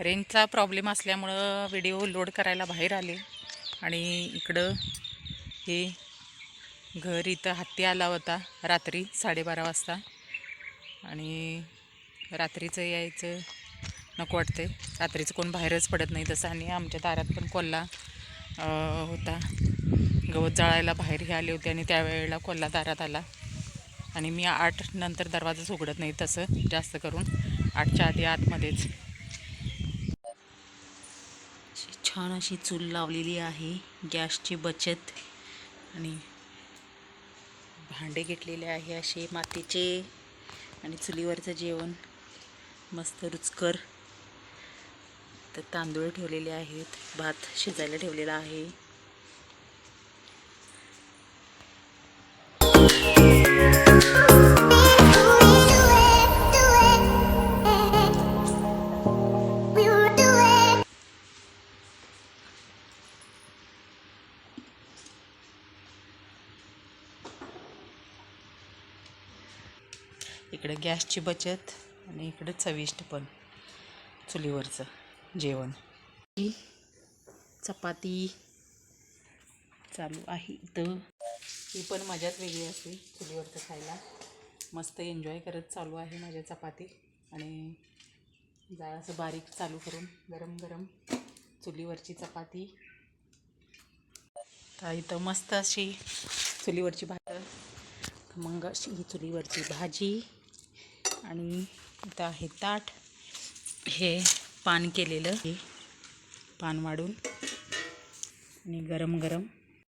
रेंजचा प्रॉब्लेम असल्यामुळं video load करायला बाहेर आले. आणि इकडं हे घर इथं हत्ती आला होता रात्री साडेबारा वाजता. आणि रात्रीचं यायचं नको वाटते रात्रीचं कोण बाहेरच पडत नाही तसं. आणि आमच्या दारात पण कोल्हा होता. गवत जाळायला बाहेर हे आले होते आणि त्यावेळेला कोल्हा दारात आला. आणि मी आठ नंतर दरवाजाच उघडत नाही तसं जास्त करून. आठच्या आधी आतमध्येच. छान अशी चूल लावलेली आहे. गॅसची बचत. आणि भांडे घेतलेले आहे असे मातीचे आणि चुलीवरचं जेवण. मस्त रुचकर. तर तांदूळ ठेवलेले आहेत. भात शिजायला ठेवलेला आहे. इकडे गॅसची बचत आणि इकडे चविष्ट पण चुलीवरचं जेवण. ही चपाती चालू आहे इथं. ही पण मजाच वेगळी असते चुलीवरचं खायला. मस्त एन्जॉय करत चालू आहे माझ्या चपाती आणि जाळ असं बारीक चालू करून गरम गरम चुलीवरची चपाती. तर इथं मस्त अशी चुलीवरची भात मग अशी ही चुलीवरची भाजी. आणि इथं आहे ताट. हे पान केलेलं. हे पान वाढून आणि गरम गरम.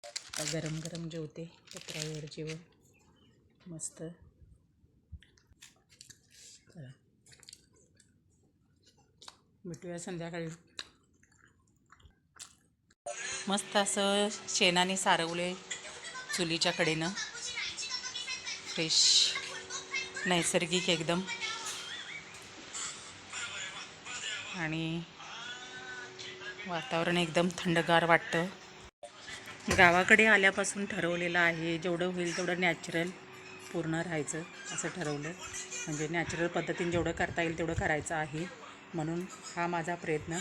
आता गरम गरम जेवते. पत्रावर जेवण. मस्त. भेटूया संध्याकाळी. मस्त असं शेणाने सारवले चुलीच्या कडेनं. फ्रेश नैसर्गिक एकदम. आणि वातावरण एकदम थंडगार वाटतं. गावाकडे आल्यापासून ठरवलेलं आहे जेवढं होईल तेवढं नॅचरल पूर्ण राहायचं असं ठरवलं. म्हणजे नॅचरल पद्धतीने जेवढं करता येईल तेवढं करायचं आहे. म्हणून हा माझा प्रयत्न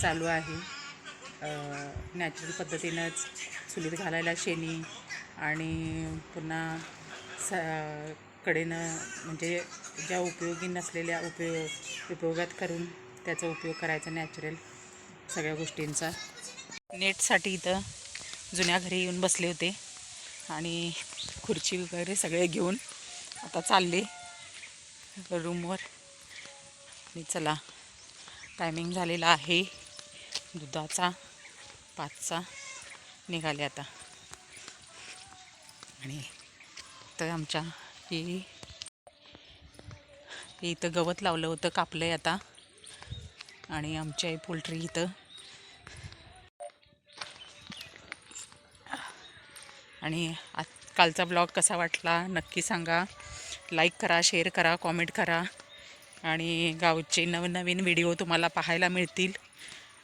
चालू आहे. नॅचरल पद्धतीनंच चुलीत घालायला शेणी आणि पुन्हा स कडेनं म्हणजे ज्या उपयोगी नसलेल्या उपयोग उपयोगात करून त्याचा उपयोग करायचा नॅचरल सगळ्या गोष्टींचा. नेटसाठी इथं जुन्या घरी येऊन बसले होते आणि खुर्ची वगैरे सगळे घेऊन आता चालले रूमवर. आणि चला टायमिंग झालेला आहे. दुधाचा पाचचा निघाले आता. आणि तर आमच्या की ते इथं गवत लावलं होतं कापलं आहे आता. आणि आमच्या पोल्ट्री इथं. आणि आ कालचा ब्लॉग कसा वाटला नक्की सांगा. लाईक करा शेअर करा कॉमेंट करा. आणि गावचे नवनवीन व्हिडिओ तुम्हाला पाहायला मिळतील.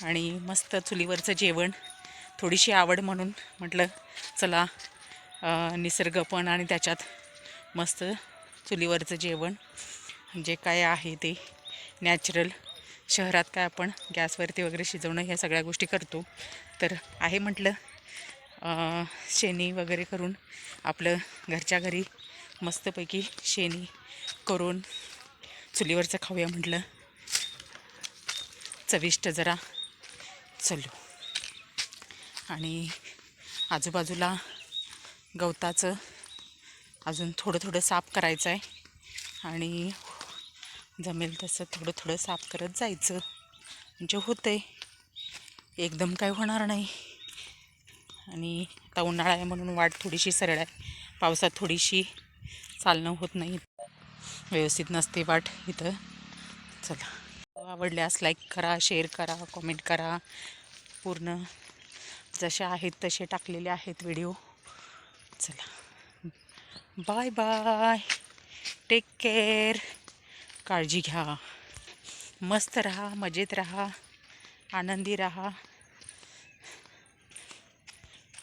आणि मस्त चुलीवरचं जेवण. थोडीशी आवड म्हणून म्हटलं चला निसर्ग पण आणि त्याच्यात मस्त चुलीवरचं जेवण. जे काय आहे ते नॅचरल शहरात काय आपण गॅसवरती वगैरे शिजवणं ह्या सगळ्या गोष्टी करतो. तर आहे म्हटलं शेणी वगैरे करून आपलं घरच्या घरी मस्तपैकी शेणी करून चुलीवरचं खाऊया म्हटलं. चविष्ट जरा चलू. आणि आजूबाजूला गवताचं अजून थोडं थोडं साफ करायचं आहे. आणि जमेल तसं थोडं थोडं साफ करत जायचं. म्हणजे होतंय. एकदम काय होणार नाही. आणि आता उन्हाळा आहे म्हणून वाट थोडीशी सरळ आहे. पावसात थोडीशी चालणं होत नाही. व्यवस्थित नसते वाट इथं. चला. आवडल्यास लाईक करा शेअर करा कॉमेंट करा. पूर्ण जसे आहेत तसे टाकलेले आहेत व्हिडिओ चला. बाय बाय टेक केअर काळजी घ्या. मस्त राहा मजेत राहा आनंदी राहा.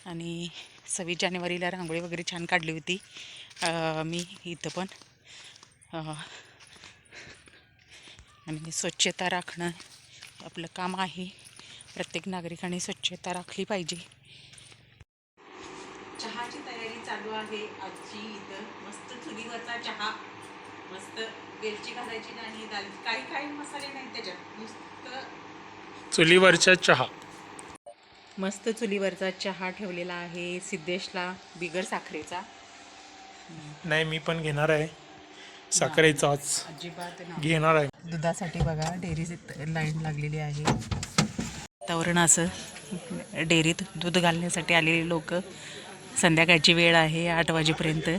आणि सव्वीस जानेवारीला रांगोळी वगैरे छान काढली होती. मी इथं पण. आणि स्वच्छता राखणं आपलं काम आहे. प्रत्येक नागरिकाने स्वच्छता राखली पाहिजे. आहे आजची इथं. मस्त चुलीवरचा चहा. मस्त वेलची घालायची नाही दाल. काही काही मसाले नाहीत त्याच्यात. नुसतं चुलीवरच्या चहा. मस्त चुलीवरचा चहा ठेवलेला आहे सिद्धेशला बिगर साखरेचा. नाही मी पण घेणार आहे. साखरेचाच अजिबात घेणार आहे. दुधासाठी बघा डेअरी लाईन लागलेली आहे. वातावरण असं डेअरीत दूध घालण्यासाठी आलेली लोक. संध्याकाळची वेळ आहे आठ वाजेपर्यंत.